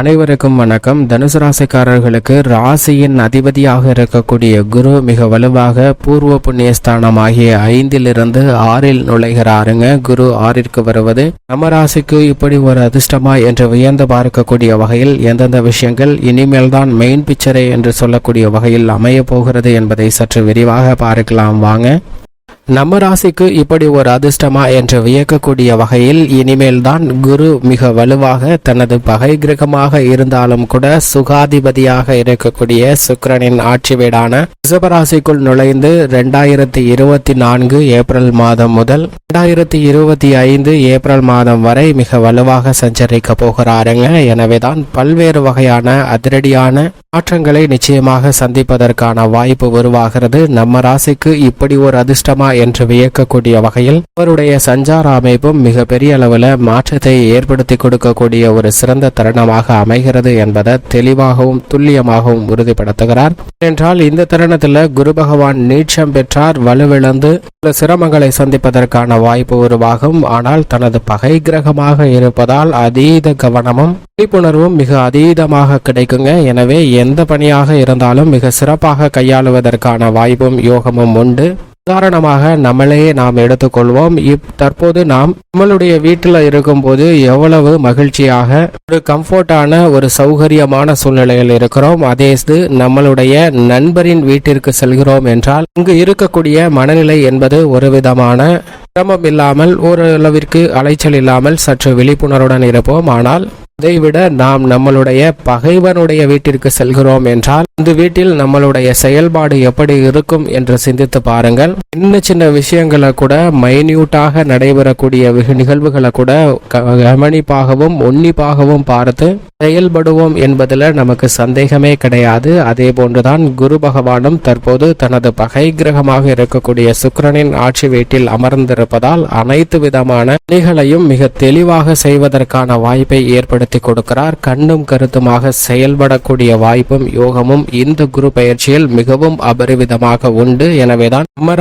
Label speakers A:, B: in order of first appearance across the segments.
A: அனைவருக்கும் வணக்கம். தனுசு ராசிக்காரர்களுக்கு ராசியின் அதிபதியாக இருக்கக்கூடிய குரு மிக வலுவாக பூர்வ புண்ணியஸ்தானம் ஆகிய ஐந்திலிருந்து ஆறில் நுழைகிறாருங்க. குரு ஆறிற்கு வருவது நம்ம ராசிக்கு இப்படி ஒரு அதிர்ஷ்டமா என்று வியந்து பார்க்கக்கூடிய வகையில் எந்தெந்த விஷயங்கள் இனிமேல் தான் மெயின் பிக்சரே என்று சொல்லக்கூடிய வகையில் அமைய போகிறது என்பதை சற்று விரிவாக பார்க்கலாம். வாங்க. நம்ம ராசிக்கு இப்படி ஒரு அதிர்ஷ்டமா என்று வியக்கக்கூடிய வகையில் இனிமேல் தான் குரு மிக வலுவாக தனது பகை கிரகமாக இருந்தாலும் கூட சுகாதிபதியாக இருக்கக்கூடிய சுக்கிரனின் ஆட்சி வீடான ரிஷபராசிக்குள் நுழைந்து ரெண்டாயிரத்தி இருபத்தி நான்கு ஏப்ரல் மாதம் முதல் ரெண்டாயிரத்தி இருபத்தி ஐந்து ஏப்ரல் மாதம் வரை மிக வலுவாக சஞ்சரிக்க போகிறாருங்க. எனவேதான் பல்வேறு வகையான அதிரடியான மாற்றங்களை நிச்சயமாக சந்திப்பதற்கான வாய்ப்பு உருவாகிறது. நம்ம ராசிக்கு இப்படி ஒரு அதிர்ஷ்டமா என்று வியக்கக்கூடிய வகையில் அவருடைய சஞ்சார அமைப்பும் மிக பெரிய அளவில் மாற்றத்தை ஏற்படுத்தி கொடுக்கக்கூடிய ஒரு சிறந்த தருணமாக அமைகிறது என்பதை தெளிவாகவும் துல்லியமாகவும் உறுதிப்படுத்துகிறார். என்றால் இந்த தருணத்தில் குரு பகவான் நீட்சம் பெற்றார் வலுவிழந்து சில சிரமங்களை சந்திப்பதற்கான வாய்ப்பு உருவாகும். ஆனால் தனது பகை கிரகமாக இருப்பதால் அதீத கவனமும் விழிப்புணர்வும் மிக அதீதமாக கிடைக்குங்க. எனவே எந்த பணியாக இருந்தாலும் மிக சிறப்பாக கையாளுவதற்கான வாய்ப்பும் யோகமும் உண்டு. உதாரணமாக நம்மளையே நாம் எடுத்துக்கொள்வோம். இப் தற்போது நாம் நம்மளுடைய வீட்டில் இருக்கும்போது எவ்வளவு மகிழ்ச்சியாக ஒரு கம்ஃபர்டான ஒரு சௌகரியமான சூழ்நிலையில் இருக்கிறோம். அதே இது நம்மளுடைய நண்பரின் வீட்டிற்கு செல்கிறோம் என்றால் இங்கு இருக்கக்கூடிய மனநிலை என்பது ஒரு விதமான சிரமம் இல்லாமல் ஓரளவிற்கு அலைச்சல் இல்லாமல் சற்று விழிப்புணர்வுடன் இருப்போம். ஆனால் அதைவிட நாம் நம்மளுடைய பகைவனுடைய வீட்டிற்கு செல்கிறோம் என்றால் இந்த வீட்டில் நம்மளுடைய செயல்பாடு எப்படி இருக்கும் என்று சிந்தித்து பாருங்கள். சின்ன சின்ன விஷயங்களை கூட மைன்யூட்டாக நடைபெறக்கூடிய நிகழ்வுகளை கூட கவனிப்பாகவும் உன்னிப்பாகவும் பார்த்து செயல்படுவோம் என்பதில் நமக்கு சந்தேகமே கிடையாது. அதே போன்றுதான் குரு பகவானும் தற்போது தனது பகை கிரகமாக இருக்கக்கூடிய சுக்கரனின் ஆட்சி வீட்டில் அமர்ந்திருப்பதால் அனைத்து விதமான பணிகளையும் மிக தெளிவாக செய்வதற்கான வாய்ப்பை ஏற்படுத்தி கொடுக்கிறார். கண்ணும் கருத்துமாக செயல்படக்கூடிய வாய்ப்பும் யோகமும் இந்த குரு பயிற்சியில் மிகவும் அபரிவிதமாக உண்டு. எனவேதான் நம்ம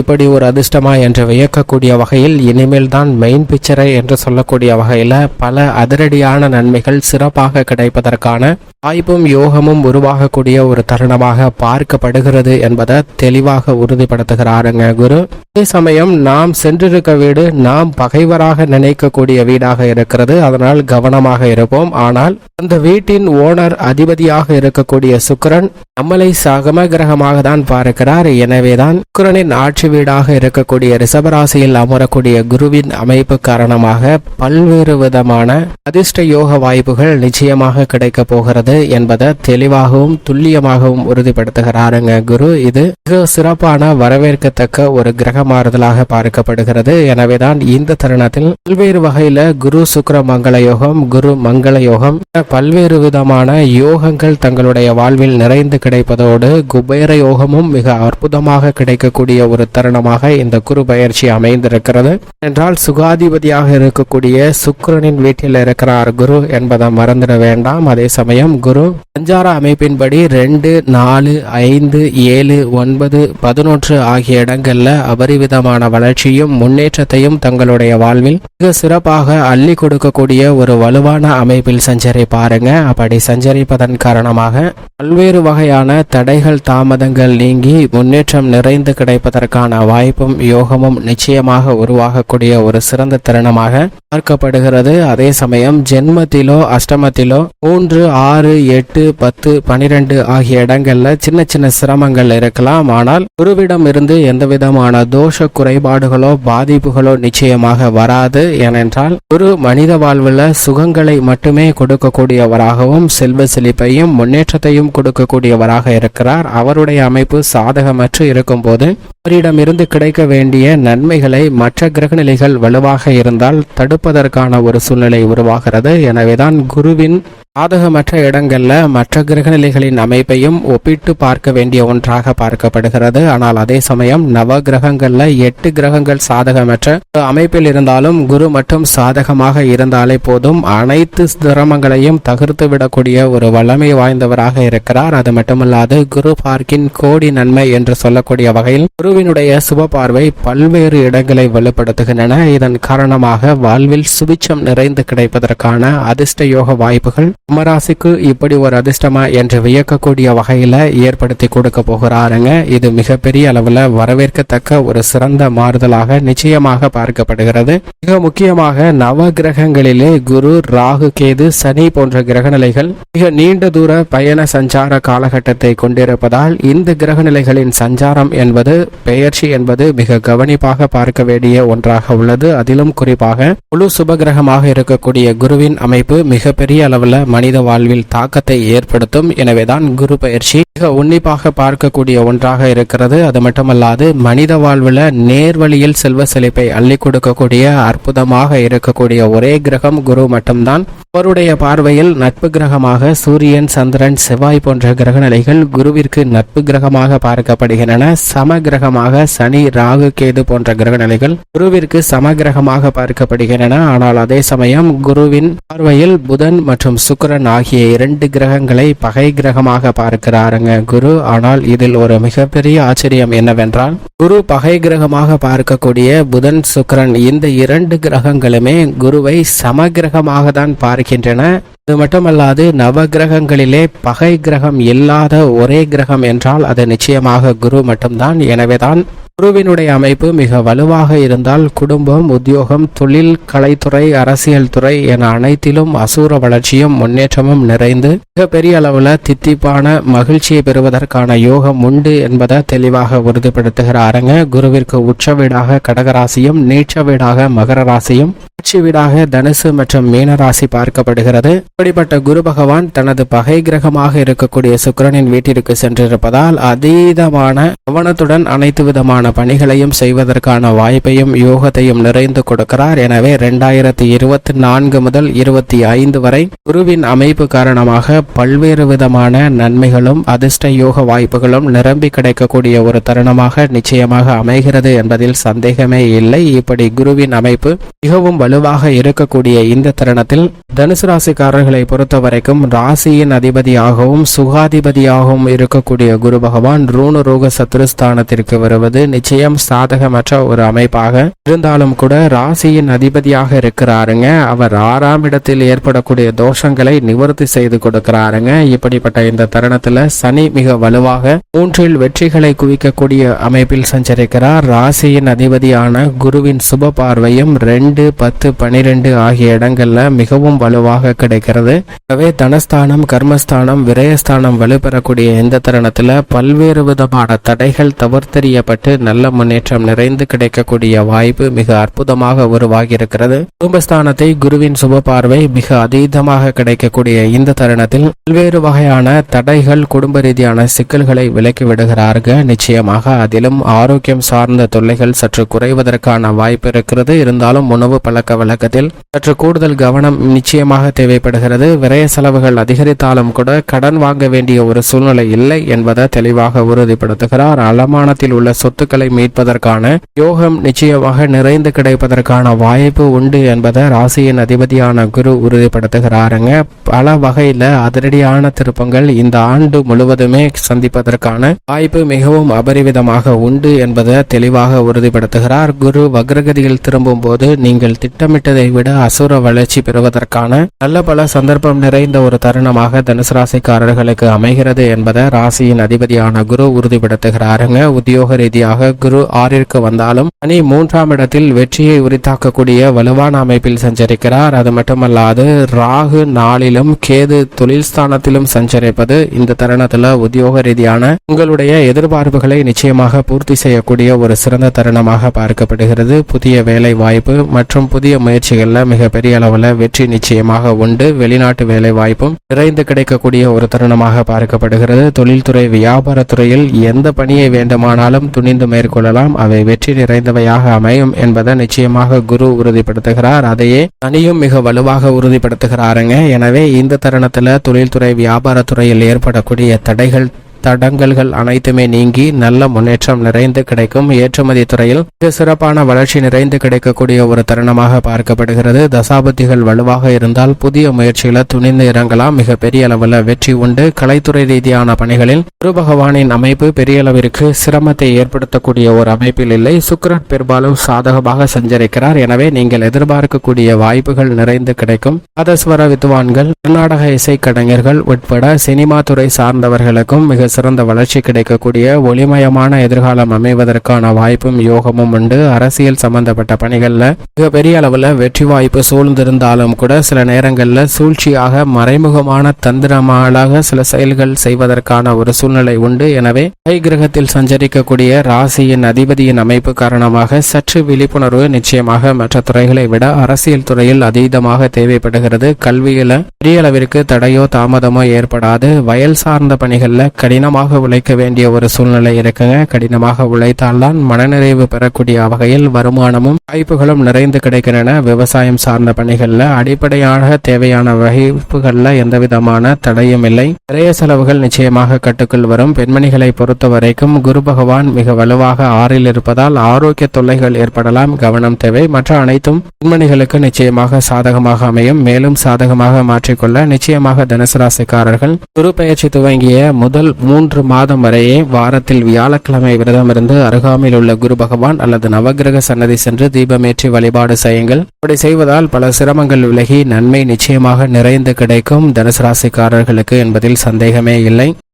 A: இப்படி ஒரு அதிர்ஷ்டமா என்று வியக்கக்கூடிய வகையில் இனிமேல் தான் மெயின் பிக்சரை என்று சொல்லக்கூடிய வகையில பல அதிரடியான நன்மைகள் சிறப்பாக கிடைப்பதற்கான வாய்ப்பும் யோகமும் உருவாகக்கூடிய ஒரு தருணமாக பார்க்கப்படுகிறது என்பதை தெளிவாக உறுதிப்படுத்துகிறாருங்க குரு. அதே சமயம் நாம் சென்றிருக்க வீடு நாம் பகைவராக நினைக்கக்கூடிய வீடாக இருக்கிறது. அதனால் கவனமாக இருப்போம். ஆனால் அந்த வீட்டின் ஓனர் அதிபதியாக இருக்கக்கூடிய சுக்கிரன் நம்மளை சகம கிரகமாக தான் பார்க்கிறார். எனவேதான் சுக்கரனின் ஆட்சி வீடாக இருக்கக்கூடிய ரிஷபராசியில் அமரக்கூடிய குருவின் அமைப்பு காரணமாக பல்வேறு விதமான அதிர்ஷ்ட யோக வாய்ப்புகள் நிச்சயமாக கிடைக்க போகிறது என்பதை தெளிவாகவும் துல்லியமாகவும் உறுதிப்படுத்துகிறாருங்க குரு. இது மிக சிறப்பான வரவேற்கத்தக்க ஒரு கிரக மாறுதலாக பார்க்கப்படுகிறது. எனவேதான் இந்த தருணத்தில் பல்வேறு வகையில குரு சுக்கர மங்கள யோகம் குரு மங்கள யோகம். பல்வேறு விதமான யோகங்கள் தங்களுடைய வாழ்வில் நிறைந்து கிடைப்பதோடு குபேர யோகமும் மிக அற்புதமாக கிடைக்கக்கூடிய ஒரு தருணமாக இந்த குரு பயிற்சி அமைந்திருக்கிறது. என்றால் சுகாதிபதியாக இருக்கக்கூடிய சுக்கரனின் வீட்டில் இருக்கிறார் குரு என்பதை மறந்துட வேண்டாம். அதே சமயம் குரு சஞ்சார அமைப்பின்படி ரெண்டு நாலு ஐந்து ஏழு ஒன்பது பதினொன்று ஆகிய இடங்கள்ல அபரிவிதமான வளர்ச்சியும் முன்னேற்றத்தையும் தங்களுடைய வாழ்வில் மிக சிறப்பாக அள்ளி கொடுக்கக்கூடிய ஒரு வலுவான அமைப்பில் சஞ்சரிப்பாருங்க. அப்படி சஞ்சரிப்பதன் காரணமாக பல்வேறு வகையான தடைகள் தாமதங்கள் நீங்கி முன்னேற்றம் நிறைந்து கிடைப்பதற்கான வாய்ப்பும் யோகமும் நிச்சயமாக உருவாகக்கூடிய ஒரு சிறந்த தருணமாக பார்க்கப்படுகிறது. அதே சமயம் ஜென்மத்திலோ அஷ்டமத்திலோ மூன்று ஆறு எட்டு பத்து பனிரெண்டு ஆகிய இடங்கள்ல சின்ன சின்ன சிரமங்கள் இருக்கலாம். ஆனால் குருவிடம் இருந்து எந்த விதமான தோஷ குறைபாடுகளோ பாதிப்புகளோ நிச்சயமாக வராது. ஏனென்றால் ஒரு மனித வாழ்வில் சுகங்கள் மட்டுமே கொடுக்கக்கூடியவராகவும் செல்வ செழிப்பையும் முன்னேற்றத்தையும் கொடுக்கக்கூடியவராக இருக்கிறார். அவருடைய அமைப்பு சாதகமற்று இருக்கும்போது அவரிடமிருந்து கிடைக்க வேண்டிய நன்மைகளை மற்ற கிரகநிலைகள் வலுவாக இருந்தால் தடுப்பதற்கான ஒரு சூழ்நிலை உருவாகிறது. எனவேதான் குருவின் சாதகமற்ற இடங்களில் மற்ற கிரகநிலைகளின் அமைப்பையும் ஒப்பிட்டு பார்க்க வேண்டிய ஒன்றாக பார்க்கப்படுகிறது. ஆனால் அதே சமயம் நவ கிரகங்களில் எட்டு கிரகங்கள் சாதகமற்ற அமைப்பில் இருந்தாலும் குரு மட்டும் சாதகமாக இருந்தாலே போதும். அனைத்து சிரமங்களையும் தகர்த்து விடக்கூடிய ஒரு வல்லமை வாய்ந்தவராக இருக்கிறார். அது மட்டுமல்லாது குரு பார்க்கின் கோடி நன்மை என்று சொல்லக்கூடிய வகையில் குருவினுடைய சுப பார்வை பல்வேறு இடங்களை வலுப்படுத்துகின்றன. இதன் காரணமாக வாழ்வில் சுபிச்சம் நிறைந்து கிடைப்பதற்கான அதிர்ஷ்ட யோக வாய்ப்புகள் கும்பராசிக்கு இப்படி ஒரு அதிர்ஷ்டமா என்று வியக்கக்கூடிய வகையில ஏற்படுத்தி கொடுக்க போகிறாருங்க. இது மிகப்பெரிய அளவுல வரவேற்கத்தக்க ஒரு சிறந்த மாறுதலாக நிச்சயமாக பார்க்கப்படுகிறது. மிக முக்கியமாக நவ கிரகங்களிலே குரு ராகு கேது சனி போன்ற கிரகநிலைகள் மிக நீண்ட தூர பயண சஞ்சார காலகட்டத்தை கொண்டிருப்பதால் இந்த கிரகநிலைகளின் சஞ்சாரம் என்பது பெயர்ச்சி என்பது மிக கவனிப்பாக பார்க்க வேண்டிய ஒன்றாக உள்ளது. அதிலும் குறிப்பாக முழு சுபகிரகமாக இருக்கக்கூடிய குருவின் அமைப்பு மிகப்பெரிய அளவுல மனித வாழ்வில் தாக்கத்தை ஏற்படுத்தும். எனவேதான் குரு பயிற்சி மிக உன்னிப்பாக பார்க்கக்கூடிய ஒன்றாக இருக்கிறது. அது மட்டுமல்லாது மனித வாழ்வில் நேர்வழியில் செல்வ செழிப்பை அள்ளி கொடுக்கக்கூடிய அற்புதமாக இருக்கக்கூடிய ஒரே கிரகம் குரு மட்டும்தான். அவருடைய பார்வையில் நட்பு கிரகமாக சூரியன் சந்திரன் செவ்வாய் போன்ற கிரகநிலைகள் குருவிற்கு நட்பு கிரகமாக பார்க்கப்படுகின்றன. சம கிரகமாக சனி ராகு கேது போன்ற கிரகநிலைகள் குருவிற்கு சம கிரகமாக பார்க்கப்படுகின்றன. ஆனால் அதே சமயம் குருவின் பார்வையில் புதன் மற்றும் சுக்கிரன் ஆகிய இரண்டு கிரகங்களை பகை கிரகமாக பார்க்கிறாருங்க குரு. ஆனால் இதில் ஒரு மிகப்பெரிய ஆச்சரியம் என்னவென்றால் குரு பகை கிரகமாக பார்க்கக்கூடிய புதன் சுக்கிரன் இந்த இரண்டு கிரகங்களுமே குருவை சம கிரகமாக தான் பார்க்கின்றன. அது மட்டுமல்லாது நவ கிரகங்களிலே பகை கிரகம் இல்லாத ஒரே கிரகம் என்றால் அது நிச்சயமாக குரு மட்டும்தான். எனவேதான் குருவினுடைய அமைப்பு மிக வலுவாக இருந்தால் குடும்பம் உத்தியோகம் தொழில் கலைத்துறை அரசியல் துறை என அனைத்திலும் அசூர வளர்ச்சியும் முன்னேற்றமும் நிறைந்து மிகப்பெரிய அளவில் தித்திப்பான மகிழ்ச்சியை பெறுவதற்கான யோகம் உண்டு என்பதை தெளிவாக உறுதிப்படுத்துகிறாருங்க. குருவிற்கு உச்ச வீடாக கடகராசியும் நீச்ச வீடாக மகர ராசியும் ஆட்சி வீடாக தனுசு மற்றும் மீன ராசி பார்க்கப்படுகிறது. இப்படிப்பட்ட குரு பகவான் தனது பகை கிரகமாக இருக்கக்கூடிய சுக்கிரனின் வீட்டிற்கு சென்றிருப்பதால் அதீதமான கவனத்துடன் அனைத்து விதமான பணிகளையும் செய்வதற்கான வாய்ப்பையும் யோகத்தையும் நிறைந்து கொடுக்கிறார். எனவே இரண்டாயிரத்தி இருபத்தி நான்கு முதல் இருபத்தி ஐந்து வரை குருவின் அமைப்பு காரணமாக பல்வேறு விதமான நன்மைகளும் அதிர்ஷ்ட யோக வாய்ப்புகளும் நிரம்பி கிடைக்கக்கூடிய ஒரு தருணமாக நிச்சயமாக அமைகிறது என்பதில் சந்தேகமே இல்லை. இப்படி குருவின் அமைப்பு மிகவும் வலுவாக இருக்கக்கூடிய இந்த தருணத்தில் தனுசு ராசிக்காரர்களை பொறுத்த வரைக்கும் ராசியின் அதிபதியாகவும் சுகாதிபதியாகவும் இருக்கக்கூடிய குரு பகவான் ரூணு ரோக சத்துருஸ்தானத்திற்கு வருவது நிச்சயம் சாதகமற்ற ஒரு அமைப்பாக. இருந்தாலும் கூட ராசியின் அதிபதியாக இருக்கிறாருங்க. அவர் ஆறாம் இடத்தில் ஏற்படக்கூடிய தோஷங்களை நிவர்த்தி செய்து கொடுக்கிறாருங்க. இப்படிப்பட்ட இந்த தருணத்துல சனி மிக வலுவாக மூன்றில் வெற்றிகளை குவிக்கக்கூடிய அமைப்பில் சஞ்சரிக்கிறார். ராசியின் அதிபதியான குருவின் சுப பார்வையும் ரெண்டு பத்து பனிரெண்டு ஆகிய இடங்கள்ல மிகவும் வலுவாக கிடைக்கிறது. எனவே தனஸ்தானம் கர்மஸ்தானம் விரயஸ்தானம் வலுப்பெறக்கூடிய இந்த தருணத்துல பல்வேறு விதமான தடைகள் தவிர்த்தெறியப்பட்டு நல்ல முன்னேற்றம் நிறைந்து கிடைக்கக்கூடிய வாய்ப்பு மிக அற்புதமாக உருவாகி இருக்கிறது குடும்பஸ்தானத்தை குருவின் சுப பார்வை மிக அதீதமாக கிடைக்கக்கூடிய இந்த தருணத்தில் பல்வேறு வகையான தடைகள் குடும்ப ரீதியான சிக்கல்களை விலக்கி விடுகிறார்கள். நிச்சயமாக அதிலும் ஆரோக்கியம் சார்ந்த தொல்லைகள் சற்று குறைவதற்கான வாய்ப்பு இருக்கிறது. இருந்தாலும் உணவு பழக்க வழக்கத்தில் சற்று கூடுதல் கவனம் நிச்சயமாக தேவைப்படுகிறது. விரய செலவுகள் அதிகரித்தாலும் கூட கடன் வாங்க வேண்டிய ஒரு சூழ்நிலை இல்லை என்பதை தெளிவாக உறுதிப்படுத்துகிறார். அலமானத்தில் உள்ள சொத்துக்கள் மீட்பதற்கான யோகம் நிச்சயமாக நிறைந்து கிடைப்பதற்கான வாய்ப்பு உண்டு என்பதை ராசியின் அதிபதியான குரு உறுதிப்படுத்துகிறாருங்க. பல வகையில அதிரடியான திருப்பங்கள் இந்த ஆண்டு முழுவதுமே சந்திப்பதற்கான வாய்ப்பு மிகவும் அபரிவிதமாக உண்டு என்பதை தெளிவாக உறுதிப்படுத்துகிறார். குரு வக்ரகதியில் திரும்பும் போது நீங்கள் திட்டமிட்டதை விட அசுர வளர்ச்சி பெறுவதற்கான நல்ல பல சந்தர்ப்பம் நிறைந்த ஒரு தருணமாக தனுசு ராசிக்காரர்களுக்கு அமைகிறது என்பதை ராசியின் அதிபதியான குரு உறுதிப்படுத்துகிறாருங்க. உத்தியோக ரீதியாக குரு ஆறிற்கு வந்தாலும் சனி மூன்றாம் இடத்தில் வெற்றியை உரித்தாக்கக்கூடிய வலுவான அமைப்பில் சஞ்சரிக்கிறார். அது மட்டுமல்லாது ராகு நாளிலும் கேது தொழில் ஸ்தானத்திலும் சஞ்சரிப்பது இந்த தருணத்துல உத்தியோக ரீதியான உங்களுடைய எதிர்பார்ப்புகளை நிச்சயமாக பூர்த்தி செய்யக்கூடிய ஒரு சிறந்த தருணமாக பார்க்கப்படுகிறது. புதிய வேலை வாய்ப்பு மற்றும் புதிய முயற்சிகள்ல மிகப்பெரிய அளவுல வெற்றி நிச்சயமாக உண்டு. வெளிநாட்டு வேலை வாய்ப்பும் நிறைந்து கிடைக்கக்கூடிய ஒரு தருணமாக பார்க்கப்படுகிறது. தொழில்துறை வியாபாரத்துறையில் எந்த பணியை வேண்டுமானாலும் துணிந்து மேற்கொள்ளலாம். அவை வெற்றி நிறைந்தவையாக அமையும் என்பதை நிச்சயமாக குரு உறுதிப்படுத்துகிறார். அதையே தனியும் மிக வலுவாக உறுதிப்படுத்துகிறாருங்க. எனவே இந்த தருணத்துல தொழில்துறை வியாபாரத்துறையில் ஏற்படக்கூடிய தடைகள் தடங்கல்கள் அனைத்துமே நீங்கி நல்ல முன்னேற்றம் நிறைந்து கிடைக்கும். ஏற்றுமதி துறையில் மிக சிறப்பான வளர்ச்சி நிறைந்து கிடைக்கக்கூடிய ஒரு தருணமாக பார்க்கப்படுகிறது. தசாபதிகள் வலுவாக இருந்தால் புதிய முயற்சிகளை துணிந்து இறங்கலாம். மிக பெரிய அளவில் வெற்றி உண்டு. கலைத்துறை ரீதியான பணிகளில் குரு பகவானின் அமைப்பு பெரிய அளவிற்கு சிரமத்தை ஏற்படுத்தக்கூடிய ஒரு அமைப்பில் இல்லை. சுக்ரன் பெரும்பாலும் சாதகமாக சஞ்சரிக்கிறார். எனவே நீங்கள் எதிர்பார்க்கக்கூடிய வாய்ப்புகள் நிறைந்து கிடைக்கும். அதஸ்வர வித்வான்கள் கர்நாடக இசைக்கலைஞர்கள் உட்பட சினிமா துறை சார்ந்தவர்களுக்கும் மிக சிறந்த வளர்ச்சி கிடைக்கக்கூடிய ஒளிமயமான எதிர்காலம் அமைவதற்கான வாய்ப்பும் யோகமும் உண்டு. அரசியல் சம்பந்தப்பட்ட பணிகளில் மிக பெரிய வெற்றி வாய்ப்பு சூழ்ந்திருந்தாலும் கூட சில நேரங்களில் சூழ்ச்சியாக மறைமுகமான தந்திரமாளாக சில செயல்கள் செய்வதற்கான ஒரு சூழ்நிலை உண்டு. எனவே கை கிரகத்தில் சஞ்சரிக்கக்கூடிய ராசியின் அதிபதியின் அமைப்பு காரணமாக சற்று விழிப்புணர்வு நிச்சயமாக மற்ற துறைகளை விட அரசியல் துறையில் அதீதமாக தேவைப்படுகிறது. கல்வியில பெரிய அளவிற்கு தடையோ தாமதமோ ஏற்படாது. வயல் சார்ந்த பணிகளில் பணிகள்ல கடினமாக உழைக்க வேண்டிய ஒரு சூழ்நிலை இருக்குங்க. கடினமாக உழைத்தால்தான் மனநிறைவு பெறக்கூடிய வகையில் வருமானமும் வாய்ப்புகளும் நிறைந்து கிடைக்கின்றன. விவசாயம் சார்ந்த பணிகள்ல அடிப்படையாக தேவையான வகைப்புகள்ல எந்த விதமான தடையும் இல்லை. நிறைய செலவுகள் நிச்சயமாக கட்டுக்குள் வரும். பெண்மணிகளை பொறுத்த வரைக்கும் குரு பகவான் மிக வலுவாக ஆறில் இருப்பதால் ஆரோக்கிய தொல்லைகள் ஏற்படலாம் கவனம் தேவை. மற்ற அனைத்தும் பெண்மணிகளுக்கு நிச்சயமாக சாதகமாக அமையும். மேலும் சாதகமாக மாற்றிக்கொள்ள நிச்சயமாக தனுசு ராசிக்காரர்கள் குரு பயிற்சி துவங்கிய முதல் மூன்று மாதம் வரையே வாரத்தில் வியாழக்கிழமை விரதம் இருந்து அருகாமையில் உள்ள குரு பகவான் அல்லது நவகிரக சன்னதி சென்று தீபமேற்றி வழிபாடு செய்யுங்கள். அப்படி செய்வதால் பல சிரமங்கள் விலகி நன்மை நிச்சயமாக நிறைந்து கிடைக்கும். தனுசு ராசிக்காரர்களுக்கு என்பதில் சந்தேகமே இல்லை.